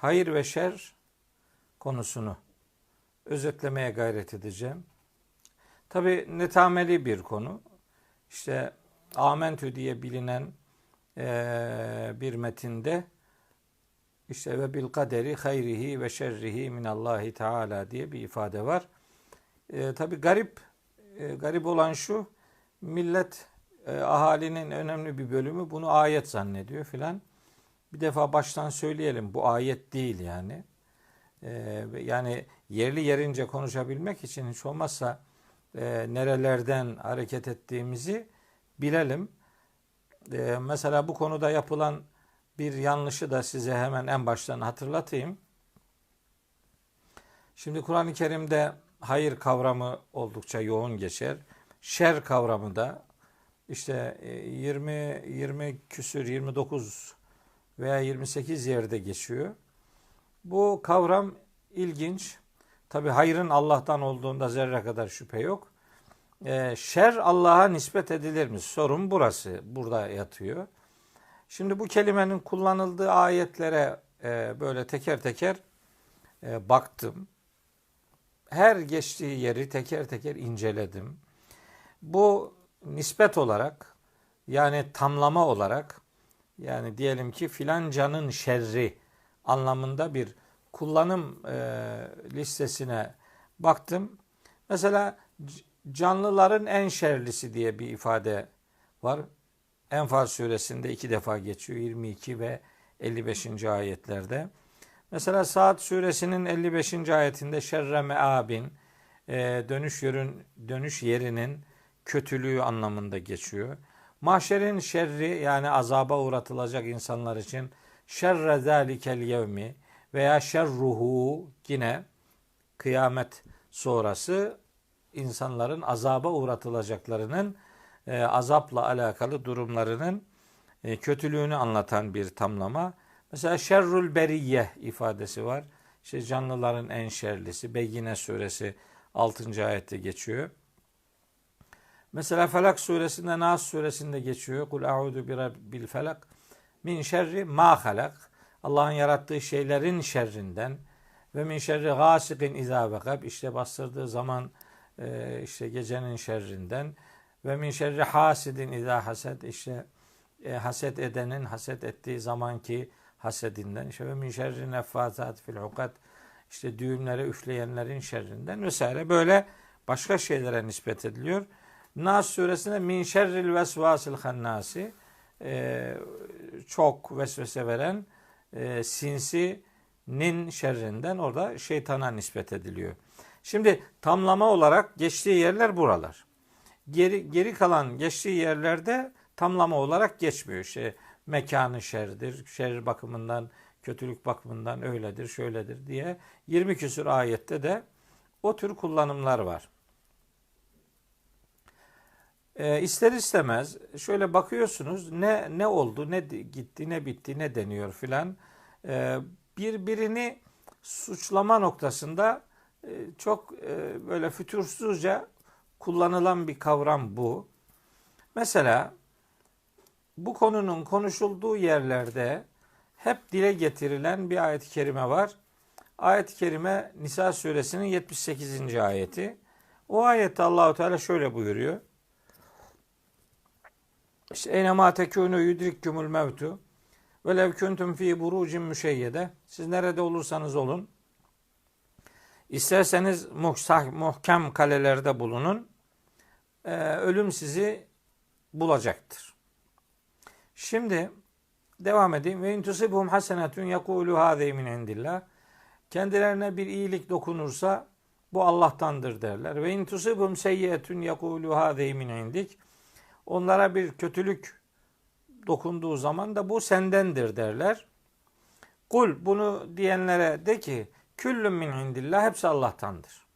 hayır ve şer konusunu özetlemeye gayret edeceğim. Tabi netameli bir konu. İşte Amentü diye bilinen e, bir metinde işte ve bil kaderi hayrihi ve şerrihi minallahi teala diye bir ifade var. E, Tabi garip e, garip olan şu millet e, ahalinin önemli bir bölümü bunu ayet zannediyor filan. Bir defa baştan söyleyelim bu ayet değil yani. E, yani yerli yerince konuşabilmek için hiç olmazsa e, nerelerden hareket ettiğimizi bilelim. E, mesela bu konuda yapılan bir yanlışı da size hemen en baştan hatırlatayım. Şimdi Kur'an-ı Kerim'de hayır kavramı oldukça yoğun geçer. Şer kavramı da işte 20 20 küsür 29 veya 28 yerde geçiyor. Bu kavram ilginç. Tabi hayırın Allah'tan olduğunda zerre kadar şüphe yok. E, şer Allah'a nispet edilir mi? Sorun burası. Burada yatıyor. Şimdi bu kelimenin kullanıldığı ayetlere e, böyle teker teker e, baktım. Her geçtiği yeri teker teker inceledim. Bu nispet olarak yani tamlama olarak yani diyelim ki filancanın şerri anlamında bir kullanım e, listesine baktım. Mesela canlıların en şerlisi diye bir ifade var. Enfal suresinde iki defa geçiyor. 22 ve 55. ayetlerde. Mesela Saat suresinin 55. ayetinde şerre meabin e, dönüş yerin dönüş yerinin kötülüğü anlamında geçiyor. Mahşerin şerri yani azaba uğratılacak insanlar için şerre zalikel yevmi veya şerruhu yine kıyamet sonrası insanların azaba uğratılacaklarının e, azapla alakalı durumlarının e, kötülüğünü anlatan bir tamlama. Mesela şerrul beriyye ifadesi var. İşte canlıların en şerlisi. Beyyine suresi 6. ayette geçiyor. Mesela Felak suresinde, Nas suresinde geçiyor. Kul a'udu bi rabbil felak min şerri ma halak. Allah'ın yarattığı şeylerin şerrinden ve min şerri gasikin izâ vekab. İşte bastırdığı zaman e, işte gecenin şerrinden ve min şerri hasidin izâ hased. İşte e, haset edenin haset ettiği zamanki hasedinden. İşte ve min şerri neffâzat fil ukad. İşte düğümlere üfleyenlerin şerrinden vesaire. Böyle başka şeylere nispet ediliyor. Nas suresinde min şerril vesvasil hannasi e, çok vesvese veren e, sinsinin şerrinden orada şeytana nispet ediliyor. Şimdi tamlama olarak geçtiği yerler buralar. Geri, geri kalan geçtiği yerlerde tamlama olarak geçmiyor. İşte mekanı şerdir, şer bakımından, kötülük bakımından öyledir, şöyledir diye 20 küsur ayette de o tür kullanımlar var. E, ister istemez şöyle bakıyorsunuz ne ne oldu, ne gitti, ne bitti, ne deniyor filan. E, birbirini suçlama noktasında e, çok e, böyle fütursuzca kullanılan bir kavram bu. Mesela bu konunun konuşulduğu yerlerde hep dile getirilen bir ayet-i kerime var. Ayet-i kerime Nisa suresinin 78. ayeti. O ayette Allahu Teala şöyle buyuruyor. İşte eynema tekûnü yudrikkumul mevtu ve lev kuntum fi burucin müşeyyede. Siz nerede olursanız olun. İsterseniz muhsah, muhkem kalelerde bulunun. Ee, ölüm sizi bulacaktır. Şimdi devam edeyim. Ve intusibhum hasenetun yekulu hâze min indillah. Kendilerine bir iyilik dokunursa bu Allah'tandır derler. Ve intusibhum seyyetun yekulu hâze min indik. Onlara bir kötülük dokunduğu zaman da bu sendendir derler. Kul bunu diyenlere de ki küllün min indillah hepsi Allah'tandır.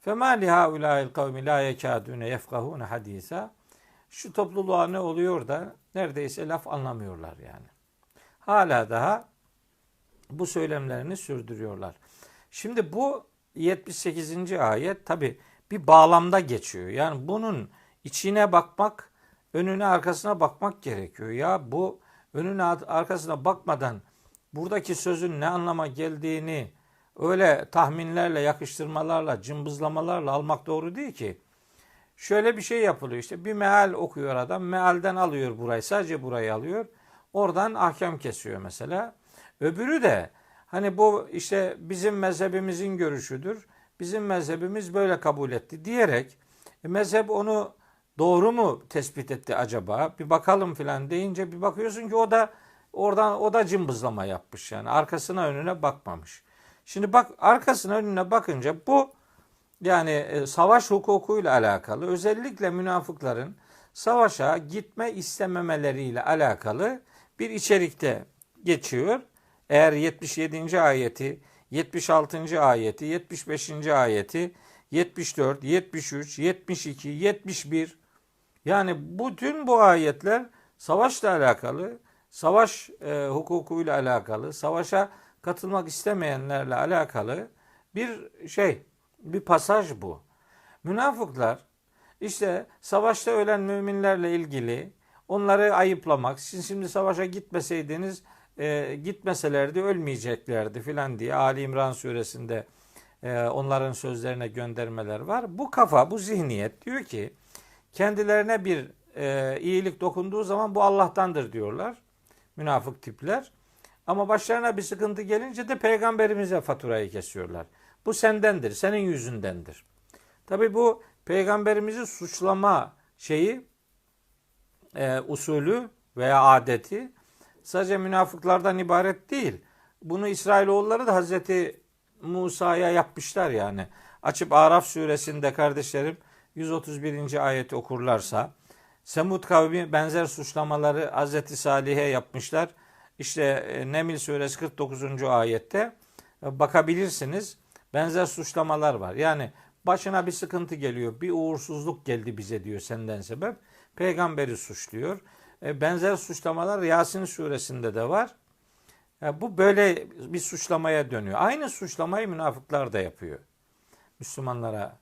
Fema li haulâil kavmi la yekâdûne yefkahûne hadîsâ. Şu topluluğa ne oluyor da neredeyse laf anlamıyorlar yani. Hala daha bu söylemlerini sürdürüyorlar. Şimdi bu 78. ayet tabi bir bağlamda geçiyor. Yani bunun içine bakmak, önüne arkasına bakmak gerekiyor. Ya bu önüne arkasına bakmadan buradaki sözün ne anlama geldiğini öyle tahminlerle, yakıştırmalarla, cımbızlamalarla almak doğru değil ki. Şöyle bir şey yapılıyor işte bir meal okuyor adam. Mealden alıyor burayı sadece burayı alıyor. Oradan ahkam kesiyor mesela. Öbürü de hani bu işte bizim mezhebimizin görüşüdür. Bizim mezhebimiz böyle kabul etti diyerek e, mezhep onu doğru mu tespit etti acaba? Bir bakalım filan deyince bir bakıyorsun ki o da oradan o da cımbızlama yapmış yani. Arkasına önüne bakmamış. Şimdi bak arkasına önüne bakınca bu yani e, savaş hukukuyla alakalı özellikle münafıkların savaşa gitme istememeleriyle alakalı bir içerikte geçiyor. Eğer 77. ayeti, 76. ayeti, 75. ayeti, 74, 73, 72, 71 yani bütün bu ayetler savaşla alakalı, savaş e, hukukuyla alakalı, savaşa katılmak istemeyenlerle alakalı bir şey, bir pasaj bu. Münafıklar işte savaşta ölen müminlerle ilgili onları ayıplamak, siz şimdi savaşa gitmeseydiniz e, gitmeselerdi ölmeyeceklerdi filan diye Ali İmran suresinde e, onların sözlerine göndermeler var. Bu kafa, bu zihniyet diyor ki kendilerine bir e, iyilik dokunduğu zaman bu Allah'tandır diyorlar. Münafık tipler. Ama başlarına bir sıkıntı gelince de peygamberimize faturayı kesiyorlar. Bu sendendir, senin yüzündendir. Tabi bu peygamberimizi suçlama şeyi, e, usulü veya adeti sadece münafıklardan ibaret değil. Bunu İsrailoğulları da Hazreti Musa'ya yapmışlar yani. Açıp Araf suresinde kardeşlerim 131. ayeti okurlarsa Semud kavmi benzer suçlamaları Hazreti Salih'e yapmışlar. İşte e, Nemil suresi 49. ayette e, bakabilirsiniz. Benzer suçlamalar var. Yani başına bir sıkıntı geliyor. Bir uğursuzluk geldi bize diyor senden sebep. Peygamberi suçluyor. E, benzer suçlamalar Yasin suresinde de var. Bu böyle bir suçlamaya dönüyor. Aynı suçlamayı münafıklar da yapıyor. Müslümanlara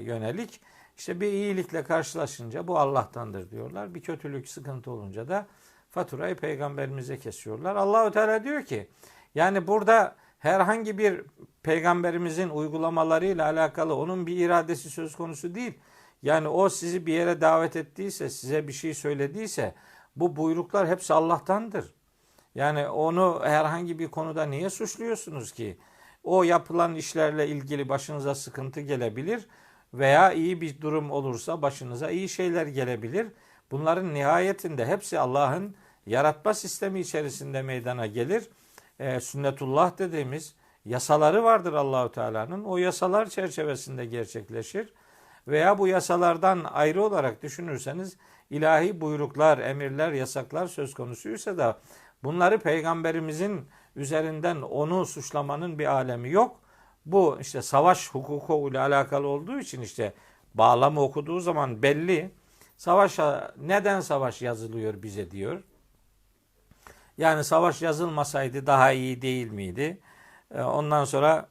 yönelik. İşte bir iyilikle karşılaşınca bu Allah'tandır diyorlar. Bir kötülük, sıkıntı olunca da faturayı peygamberimize kesiyorlar. Allahü Teala diyor ki yani burada herhangi bir peygamberimizin uygulamalarıyla alakalı onun bir iradesi söz konusu değil. Yani o sizi bir yere davet ettiyse, size bir şey söylediyse bu buyruklar hepsi Allah'tandır. Yani onu herhangi bir konuda niye suçluyorsunuz ki? O yapılan işlerle ilgili başınıza sıkıntı gelebilir veya iyi bir durum olursa başınıza iyi şeyler gelebilir. Bunların nihayetinde hepsi Allah'ın yaratma sistemi içerisinde meydana gelir. E, sünnetullah dediğimiz yasaları vardır Allahu Teala'nın. O yasalar çerçevesinde gerçekleşir. Veya bu yasalardan ayrı olarak düşünürseniz ilahi buyruklar, emirler, yasaklar söz konusuysa da bunları peygamberimizin üzerinden onu suçlamanın bir alemi yok. Bu işte savaş hukuku ile alakalı olduğu için işte bağlamı okuduğu zaman belli. Savaşa neden savaş yazılıyor bize diyor. Yani savaş yazılmasaydı daha iyi değil miydi? Ee, ondan sonra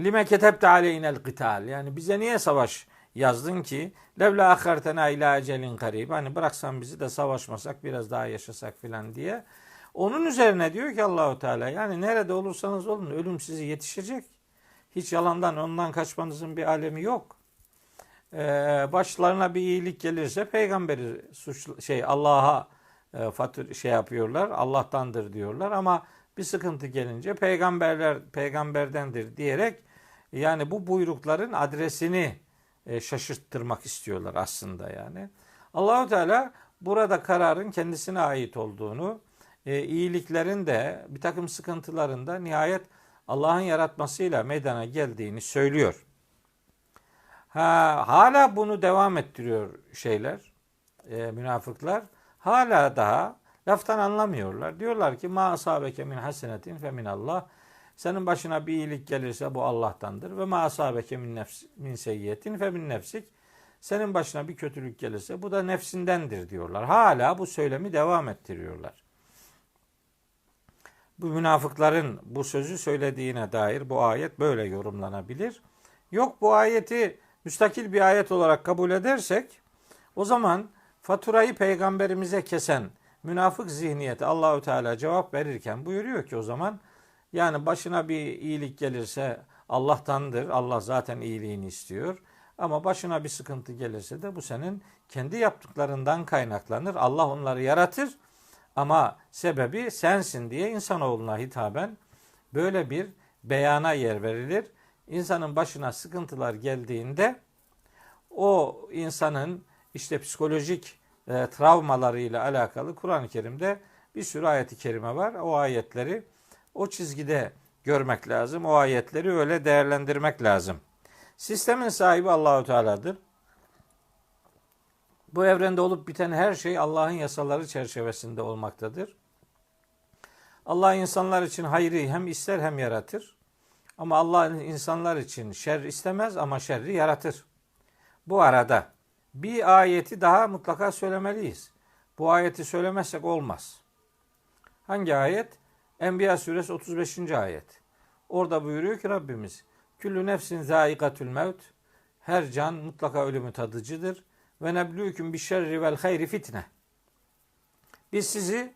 lime ketebte aleyhinel kıtal. Yani bize niye savaş yazdın ki? Levla akhartena ila ecelin karib. Hani bıraksan bizi de savaşmasak biraz daha yaşasak filan diye. Onun üzerine diyor ki Allahu Teala yani nerede olursanız olun ölüm sizi yetişecek. Hiç yalandan ondan kaçmanızın bir alemi yok. Ee, başlarına bir iyilik gelirse peygamberi suç şey Allah'a e, fatır şey yapıyorlar. Allah'tandır diyorlar ama bir sıkıntı gelince peygamberler peygamberdendir diyerek yani bu buyrukların adresini e, şaşırttırmak istiyorlar aslında yani. Allahu Teala burada kararın kendisine ait olduğunu e, iyiliklerin de bir takım sıkıntıların da nihayet Allah'ın yaratmasıyla meydana geldiğini söylüyor. Ha, hala bunu devam ettiriyor şeyler, e, münafıklar. Hala daha laftan anlamıyorlar. Diyorlar ki ma asabeke min hasenetin fe min Allah. Senin başına bir iyilik gelirse bu Allah'tandır. Ve ma asabeke min, nefs, min seyyiyetin fe min nefsik. Senin başına bir kötülük gelirse bu da nefsindendir diyorlar. Hala bu söylemi devam ettiriyorlar bu münafıkların bu sözü söylediğine dair bu ayet böyle yorumlanabilir. Yok bu ayeti müstakil bir ayet olarak kabul edersek o zaman faturayı peygamberimize kesen münafık zihniyeti Allahü Teala cevap verirken buyuruyor ki o zaman yani başına bir iyilik gelirse Allah'tandır. Allah zaten iyiliğini istiyor. Ama başına bir sıkıntı gelirse de bu senin kendi yaptıklarından kaynaklanır. Allah onları yaratır ama sebebi sensin diye insanoğluna hitaben böyle bir beyana yer verilir. İnsanın başına sıkıntılar geldiğinde o insanın işte psikolojik e, travmalarıyla alakalı Kur'an-ı Kerim'de bir sürü ayeti kerime var. O ayetleri o çizgide görmek lazım. O ayetleri öyle değerlendirmek lazım. Sistemin sahibi Allahu Teala'dır. Bu evrende olup biten her şey Allah'ın yasaları çerçevesinde olmaktadır. Allah insanlar için hayrı hem ister hem yaratır. Ama Allah insanlar için şer istemez ama şerri yaratır. Bu arada bir ayeti daha mutlaka söylemeliyiz. Bu ayeti söylemezsek olmaz. Hangi ayet? Enbiya suresi 35. ayet. Orada buyuruyor ki Rabbimiz Küllü nefsin zâikatül mevt Her can mutlaka ölümü tadıcıdır. Ve neblûküm bi şerri vel hayri fitne. Biz sizi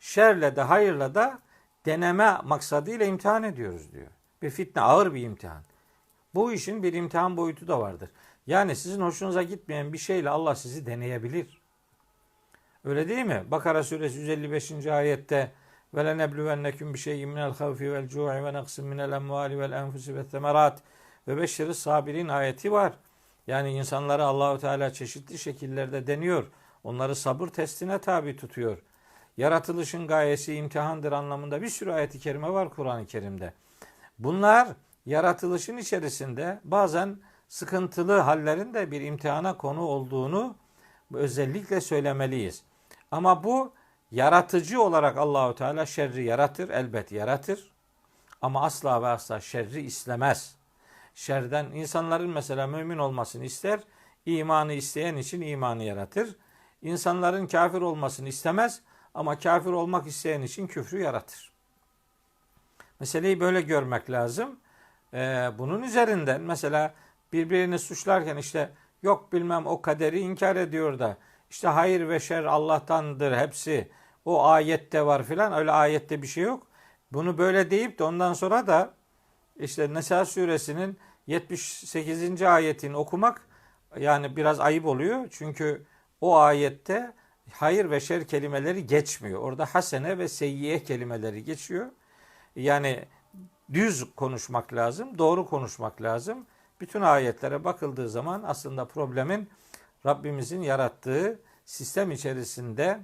şerle de hayırla da deneme maksadıyla imtihan ediyoruz diyor. Bir fitne ağır bir imtihan. Bu işin bir imtihan boyutu da vardır. Yani sizin hoşunuza gitmeyen bir şeyle Allah sizi deneyebilir. Öyle değil mi? Bakara suresi 155. ayette ve lenebluvennekum bi şey'in minel havfi vel cu'i ve naqsin minel emvali vel enfusi ve temerat ve beşşeri sabirin ayeti var. Yani insanları Allahu Teala çeşitli şekillerde deniyor. Onları sabır testine tabi tutuyor. Yaratılışın gayesi imtihandır anlamında bir sürü ayeti kerime var Kur'an-ı Kerim'de. Bunlar yaratılışın içerisinde bazen sıkıntılı hallerin de bir imtihana konu olduğunu özellikle söylemeliyiz. Ama bu yaratıcı olarak Allahu Teala şerri yaratır, elbet yaratır. Ama asla ve asla şerri istemez. Şerden insanların mesela mümin olmasını ister, imanı isteyen için imanı yaratır. İnsanların kafir olmasını istemez ama kafir olmak isteyen için küfrü yaratır. Meseleyi böyle görmek lazım. Ee, bunun üzerinden mesela birbirini suçlarken işte yok bilmem o kaderi inkar ediyor da işte hayır ve şer Allah'tandır hepsi o ayette var filan öyle ayette bir şey yok. Bunu böyle deyip de ondan sonra da işte Nesa suresinin 78. ayetini okumak yani biraz ayıp oluyor. Çünkü o ayette hayır ve şer kelimeleri geçmiyor. Orada hasene ve seyyiye kelimeleri geçiyor. Yani düz konuşmak lazım, doğru konuşmak lazım. Bütün ayetlere bakıldığı zaman aslında problemin Rabbimizin yarattığı sistem içerisinde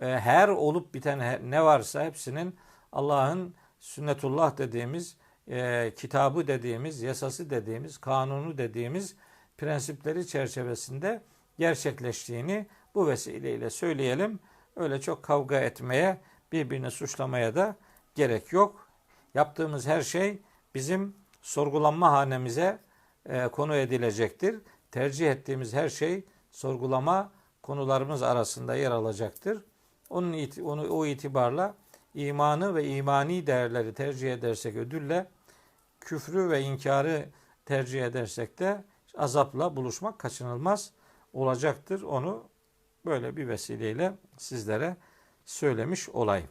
e, her olup biten ne varsa hepsinin Allah'ın sünnetullah dediğimiz, e, kitabı dediğimiz, yasası dediğimiz, kanunu dediğimiz prensipleri çerçevesinde gerçekleştiğini bu vesileyle söyleyelim. Öyle çok kavga etmeye, birbirini suçlamaya da gerek yok. Yaptığımız her şey bizim sorgulanma hanemize e, konu edilecektir. Tercih ettiğimiz her şey sorgulama konularımız arasında yer alacaktır. Onun onu o itibarla imanı ve imani değerleri tercih edersek ödülle küfrü ve inkarı tercih edersek de azapla buluşmak kaçınılmaz olacaktır. Onu böyle bir vesileyle sizlere söylemiş olayım.